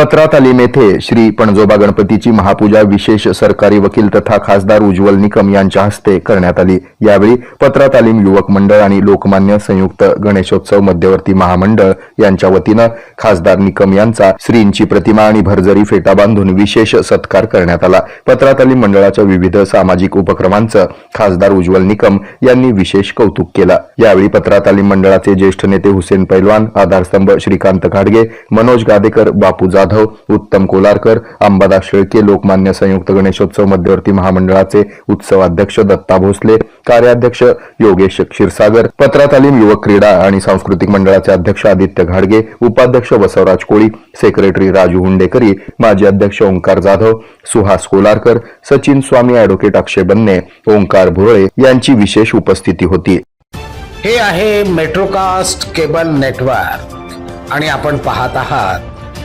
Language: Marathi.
पत्रा तालीम येथे श्री पणजोबा गणपतीची महापूजा विशेष सरकारी वकील तथा खासदार उज्ज्वल निकम यांच्या हस्ते करण्यात आली. यावेळी पत्रा तालीम युवक मंडळ आणि लोकमान्य संयुक्त गणेशोत्सव मध्यवर्ती महामंडळ यांच्या वतीनं खासदार निकम यांचा श्रींची प्रतिमा आणि भरजरी फेटा बांधून विशेष सत्कार करण्यात आला. पत्रा तालीम मंडळाच्या विविध सामाजिक उपक्रमांचं खासदार उज्ज्वल निकम यांनी विशेष कौतुक केलं. यावेळी पत्रा तालीम मंडळाचे ज्येष्ठ नेते हुसेन पैलवान आधारस्तंभ श्रीकांत घाडगे मनोज गादेकर बापू जाधव उत्तम कोलारकर अंबादास शेळके लोकमान्य संयुक्त गणेशोत्सव मध्यवर्ती महामंडळाचे उत्सवाध्यक्ष दत्ता भोसले कार्याध्यक्ष योगेश क्षीरसागर पत्रा तालीम युवक क्रीडा आणि सांस्कृतिक मंडळाचे अध्यक्ष आदित्य घाडगे उपाध्यक्ष बसवराज कोळी सेक्रेटरी राजू हुंडेकरी माजी अध्यक्ष ओंकार जाधव सुहास कोलारकर सचिन स्वामी अॅडव्होकेट अक्षय बन्ने ओंकार भुरळे यांची विशेष उपस्थिती होती. हे आहे मेट्रोकास्ट केबल नेटवर्क आणि आपण पाहत आहात